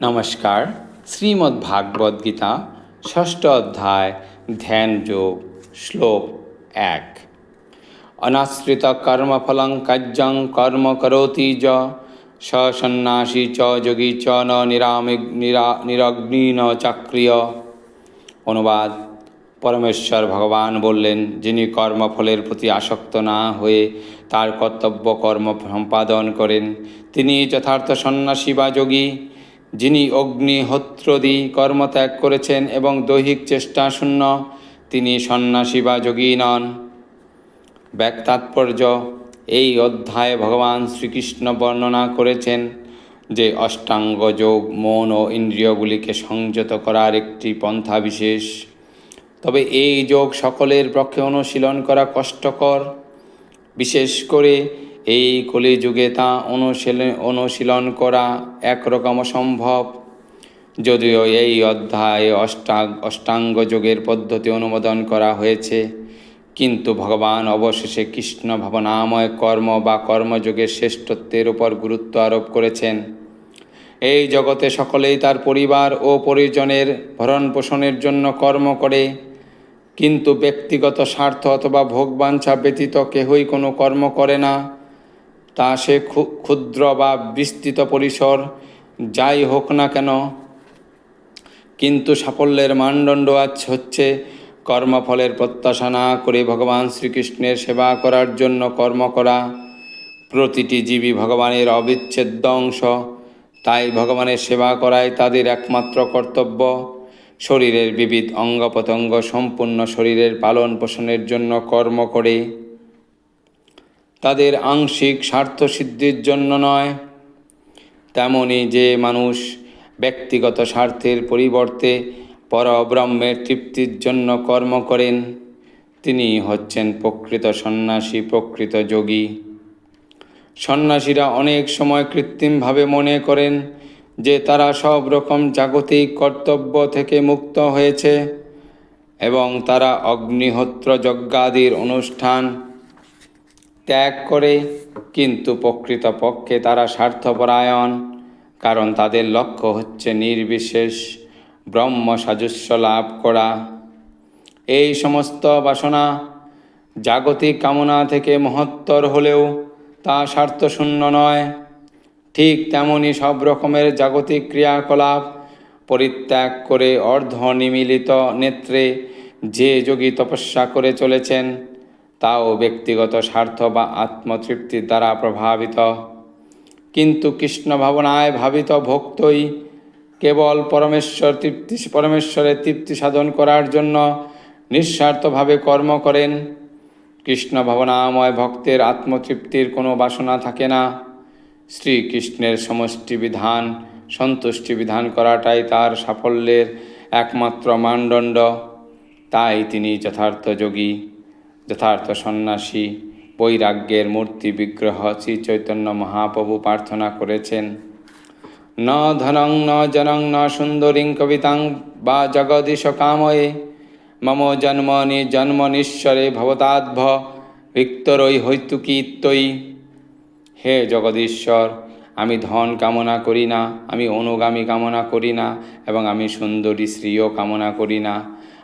নমস্কার, শ্রীমদ্ ভাগবত গীতা, ষষ্ঠ অধ্যায়, ধ্যান যোগ, শ্লোক এক। অনাশ্রিত কর্মফলং কার্যং কর্ম করোতি য সন্ন্যাসী চ, যোগী চ, ন নিরামি নিরা, নিরগ্নি, ন, চাক্রিয়। অনুবাদ, পরমেশ্বর ভগবান বললেন, যিনি কর্মফলের প্রতি আসক্ত না হয়ে তার কর্তব্য কর্ম সম্পাদন করেন, তিনি যথার্থ সন্ন্যাসী বা যোগী। যিনি অগ্নিহোত্রদি কর্মত্যাগ করেছেন এবং দৈহিক চেষ্টা শূন্য, তিনি সন্ন্যাসী বা যোগী নন। ব্যাক তাৎপর্য, এই অধ্যায়ে ভগবান শ্রীকৃষ্ণ বর্ণনা করেছেন যে অষ্টাঙ্গ যোগ মন ও ইন্দ্রিয়গুলিকে সংযত করার একটি পন্থা বিশেষ। তবে এই যোগ সকলের পক্ষে অনুশীলন করা কষ্টকর। বিশেষ করে এই কলিযুগে তা অনুশীলন অনুশীলন করা একরকম সম্ভব। যদিও এই অধ্যায়ে অষ্টাং, অষ্টাঙ্গ যোগের পদ্ধতি অনুমোদন করা হয়েছে, কিন্তু ভগবান অবশেষে কৃষ্ণ ভাবনাময় কর্ম বা কর্মযোগের শ্রেষ্ঠত্বের উপর গুরুত্ব আরোপ করেছেন। এই জগতে সকলেই তার পরিবার ও পরিজনের ভরণ পোষণের জন্য কর্ম করে, কিন্তু ব্যক্তিগত স্বার্থ অথবা ভোগবাঞ্ছা ব্যতীত কেহই কোনো কর্ম করে না। তা সে ক্ষু- ক্ষুদ্র বা বিস্তৃত পরিসর, যাই হোক না কেন, কিন্তু সাফল্যের মানদণ্ড আজ হচ্ছে কর্মফলের প্রত্যাশা না করে ভগবান শ্রীকৃষ্ণের সেবা করার জন্য কর্ম করা। প্রতিটি জীবী ভগবানের অবিচ্ছেদ্য অংশ। তাই ভগবানের সেবা করাই তাদের একমাত্র কর্তব্য। শরীরের বিবিধ অঙ্গ প্রত্যঙ্গ সম্পূর্ণ শরীরের পালন পোষণের জন্য কর্ম করে। তাদের আংশিক স্বার্থ সিদ্ধির জন্য নয়। তেমনি যে মানুষ ব্যক্তিগত স্বার্থের পরিবর্তে পরব্রহ্মের তৃপ্তির জন্য কর্ম করেন, তিনি হচ্ছেন প্রকৃত সন্ন্যাসী, প্রকৃত যোগী। সন্ন্যাসীরা অনেক সময় কৃত্রিমভাবে মনে করেন যে তারা সব রকম জাগতিক কর্তব্য থেকে মুক্ত হয়েছে এবং তারা অগ্নিহোত্র যজ্ঞাদির অনুষ্ঠান ত্যাগ করে, কিন্তু প্রকৃতপক্ষে তারা স্বার্থপরায়ণ, কারণ তাদের লক্ষ্য হচ্ছে নির্বিশেষ ব্রহ্ম সাজস্য লাভ করা। এই সমস্ত বাসনা জাগতিক কামনা থেকে মহত্তর হলেও তা স্বার্থশূন্য নয়। ঠিক তেমনি সব রকমের জাগতিক ক্রিয়াকলাপ পরিত্যাগ করে অর্ধনিমিলিত নেত্রে যে যোগী তপস্যা করে চলেছেন তাও ব্যক্তিগত স্বার্থ বা আত্মতৃপ্তির দ্বারা প্রভাবিত। কিন্তু কৃষ্ণ ভাবনায় ভাবিত ভক্তই কেবল পরমেশ্বর তৃপ্তি, পরমেশ্বরের তৃপ্তি সাধন করার জন্য নিঃস্বার্থভাবে কর্ম করেন। কৃষ্ণ ভাবনাময় ভক্তের আত্মতৃপ্তির কোনো বাসনা থাকে না। শ্রীকৃষ্ণের সমষ্টি বিধান, সন্তুষ্টি বিধান করাটাই তার সাফল্যের একমাত্র মানদণ্ড। তাই তিনি যথার্থ যোগী। যথার্থ সন্ন্যাসী, বৈরাগ্যের মূর্তি বিগ্রহ শ্রী চৈতন্য মহাপ্রভু প্রার্থনা করেছেন। ন ধনং, ন জনং, ন সুন্দরীং কবিতাং বা জগদীশ কাময়ে মম জন্মনি জন্মনীশ্বরে ভবতাদ্ভ ভিক্তরই হৈতুকীত্তই হে জগদীশ্বর, আমি ধন কামনা করি না, আমি অনুগামী কামনা করি না, এবং আমি সুন্দরী শ্রীও কামনা করি না।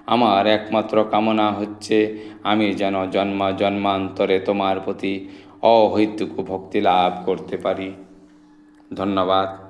আমার একমাত্র কামনা হচ্ছে আমি যেন জন্মা জন্মান্তরে তোমার প্রতি অহৈতুক ভক্তি লাভ করতে পারি। ধন্যবাদ।